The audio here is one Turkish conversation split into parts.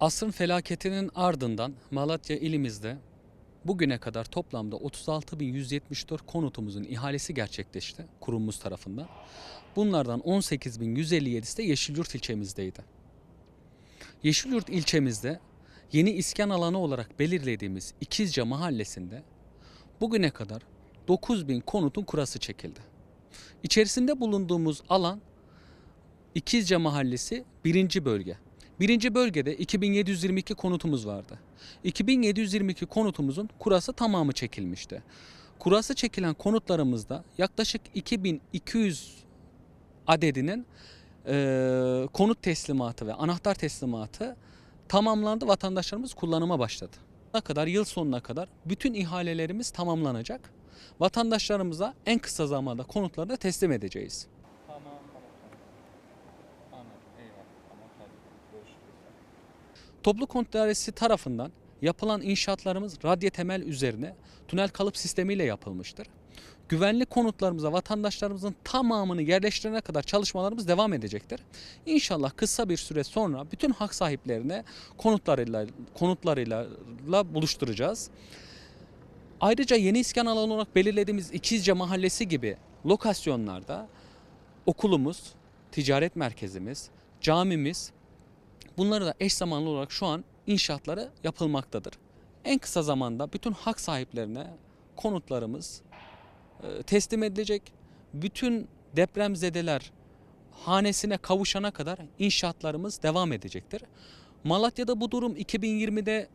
Asrın felaketinin ardından Malatya ilimizde bugüne kadar toplamda 36.174 konutumuzun ihalesi gerçekleşti kurumumuz tarafından. Bunlardan 18.157'si de Yeşilyurt ilçemizdeydi. Yeşilyurt ilçemizde yeni iskan alanı olarak belirlediğimiz İkizce mahallesinde bugüne kadar 9000 konutun kurası çekildi. İçerisinde bulunduğumuz alan İkizce Mahallesi birinci bölge. Birinci bölgede 2722 konutumuz vardı. 2722 konutumuzun kurası tamamı çekilmişti. Kurası çekilen konutlarımızda yaklaşık 2200 adedinin eee, konut teslimatı ve anahtar teslimatı tamamlandı. Vatandaşlarımız kullanıma başladı. Ne kadar yıl sonuna kadar bütün ihalelerimiz tamamlanacak. Vatandaşlarımıza en kısa zamanda konutları da teslim edeceğiz. Toplu Konut Dairesi tarafından yapılan inşaatlarımız radye temel üzerine tünel kalıp sistemiyle yapılmıştır. Güvenli konutlarımıza vatandaşlarımızın tamamını yerleştirene kadar çalışmalarımız devam edecektir. İnşallah kısa bir süre sonra bütün hak sahiplerine konutlarıyla konutlarıyla la buluşturacağız. Ayrıca yeni iskan alanı olarak belirlediğimiz İkizce Mahallesi gibi lokasyonlarda okulumuz, ticaret merkezimiz, camimiz bunları da eş zamanlı olarak şu an inşaatları yapılmaktadır. En kısa zamanda bütün hak sahiplerine konutlarımız e, teslim edilecek. Bütün depremzedeler hanesine kavuşana kadar inşaatlarımız devam edecektir. Malatya'da bu durum 2020'de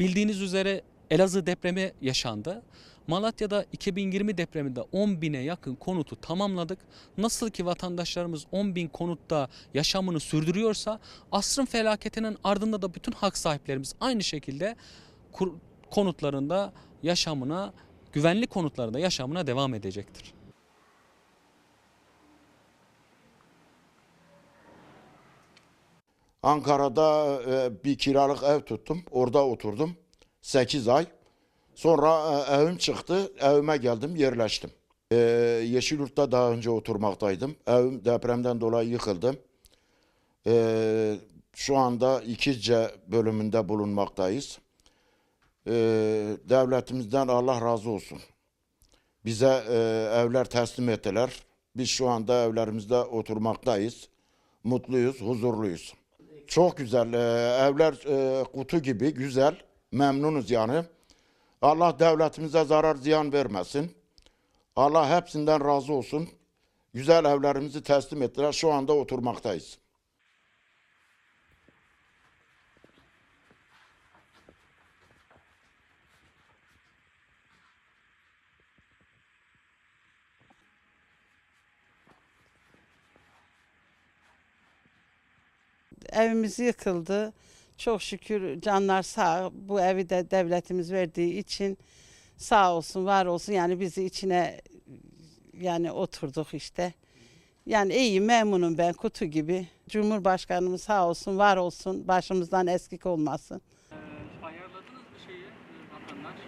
bildiğiniz üzere Elazığ depremi yaşandı. Malatya'da 2020 depreminde 10 bine yakın konutu tamamladık. Nasıl ki vatandaşlarımız 10 bin konutta yaşamını sürdürüyorsa asrın felaketinin ardında da bütün hak sahiplerimiz aynı şekilde konutlarında yaşamına, güvenli konutlarında yaşamına devam edecektir. Ankara'da e, bir kiralık ev tuttum. Orada oturdum. 8 ay. Sonra e, evim çıktı. Evime geldim, yerleştim. E, Yeşilyurt'ta daha önce oturmaktaydım. Evim depremden dolayı yıkıldı. E, şu anda İkizce bölümünde bulunmaktayız. E, devletimizden Allah razı olsun. Bize e, evler teslim ettiler. Biz şu anda evlerimizde oturmaktayız. Mutluyuz, huzurluyuz. Çok güzel. Ee, evler e, kutu gibi güzel. Memnunuz yani. Allah devletimize zarar ziyan vermesin. Allah hepsinden razı olsun. Güzel evlerimizi teslim ettiler. Şu anda oturmaktayız. Evimiz yıkıldı. Çok şükür canlar sağ. Bu evi de devletimiz verdiği için sağ olsun, var olsun. Yani bizi içine yani oturduk işte. Yani iyi memnunum ben kutu gibi. Cumhurbaşkanımız sağ olsun, var olsun. Başımızdan eskik olmasın. Ee, ayarladınız bir şeyi vatandaş.